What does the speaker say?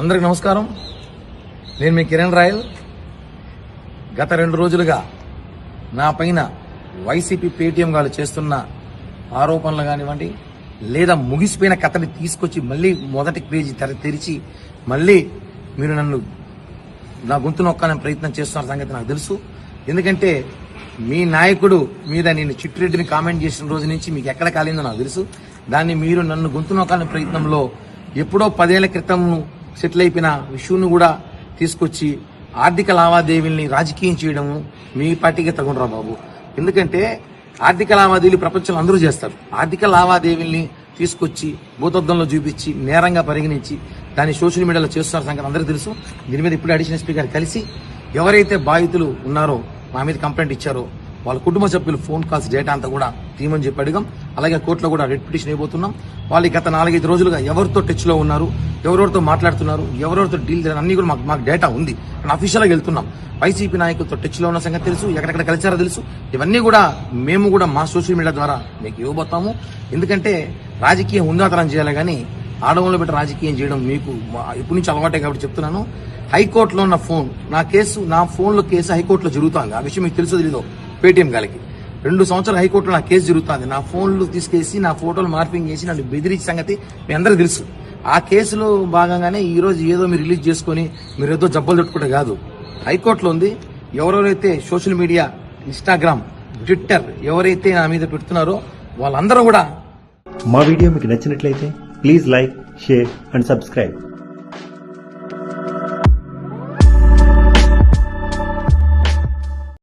అందరికి నమస్కారం. నేను మీ కిరణ్ రాయల్. గత రెండు రోజులుగా నా పైన వైసీపీ పేటీఎం గారు చేస్తున్న ఆరోపణలు కానివ్వండి లేదా ముగిసిపోయిన కథని తీసుకొచ్చి మళ్ళీ మొదటి పేజీ తెర తెరిచి మళ్ళీ మీరు నన్ను నా గొంతు నొక్కాలని ప్రయత్నం చేస్తున్న సంగతి నాకు తెలుసు. ఎందుకంటే మీ నాయకుడు మీద నేను చిట్టిరెడ్డిని కామెంట్ చేసిన రోజు నుంచి మీకు ఎక్కడ కాలిందో నాకు తెలుసు. దాన్ని మీరు నన్ను గొంతు నొక్కాలని ప్రయత్నంలో ఎప్పుడో పదేళ్ళ క్రితం సెటిల్ అయిపోయిన విషువును కూడా తీసుకొచ్చి ఆర్థిక లావాదేవీల్ని రాజకీయం చేయడము మీ పార్టీకి తగునరా బాబు. ఎందుకంటే ఆర్థిక లావాదేవీలు ప్రపంచంలో అందరూ చేస్తారు. ఆర్థిక లావాదేవీల్ని తీసుకొచ్చి భూతద్దంలో చూపించి నేరంగా పరిగణించి దాన్ని సోషల్ మీడియాలో చేస్తున్న సంగతి అందరికీ తెలుసు. దీని మీద ఇప్పుడు అడిషనల్ స్పీకర్ కలిసి ఎవరైతే బాధితులు ఉన్నారో మా మీద కంప్లైంట్ ఇచ్చారో వాళ్ళ కుటుంబ సభ్యులు ఫోన్ కాల్స్ డేటా అంతా కూడా తీయమని చెప్పి అడిగాం. అలాగే కోర్టులో కూడా రెడ్ పిటిషన్ అయిపోతున్నాం వాళ్ళు గత నాలుగైదు రోజులుగా ఎవరితో టచ్లో ఉన్నారు? ఎవరెవరితో మాట్లాడుతున్నారు ఎవరెవరితో డీల్ చేయాలి అన్ని కూడా మాకు మాకు డేటా ఉంది. మనం అఫీషియల్గా వెళ్తున్నాం. వైసీపీ నాయకులతో టచ్లో ఉన్న సంగతి తెలుసు ఎక్కడెక్కడ కలిసారో తెలుసు. ఇవన్నీ కూడా మేము కూడా మా సోషల్ మీడియా ద్వారా మీకు ఇవ్వబోతాము. ఎందుకంటే రాజకీయం ఉందాతనం చేయాలి కానీ ఆడవాళ్ళు పెట్టి రాజకీయం చేయడం మీకు ఇప్పటి నుంచి అలవాటే కాబట్టి చెప్తున్నాను. హైకోర్టులో ఉన్న ఫోన్ నా కేసు నా ఫోన్లో కేసు హైకోర్టులో జరుగుతుంది. ఆ విషయం మీకు తెలుసో తెలీదో? పేటీఎం గాలికి. రెండు సంవత్సరాలు హైకోర్టులో నా కేసు జరుగుతుంది. నా ఫోన్లు తీసుకేసి నా ఫోటోలు మార్పింగ్ చేసి నన్ను బెదిరించి సంగతి మీ అందరికీ తెలుసు. ఆ కేసులో భాగంగానే ఈరోజు ఏదో మీరు రిలీజ్ చేసుకొని మీరు ఏదో జబ్బలు తట్టుకుంటే కాదు. హైకోర్టులో ఉంది. ఎవరెవరైతే సోషల్ మీడియా ఇన్స్టాగ్రామ్ ట్విట్టర్ ఎవరైతే నా మీద పెడుతున్నారో వాళ్ళందరూ కూడా మా వీడియో మీకు నచ్చినట్లయితే please like share and subscribe.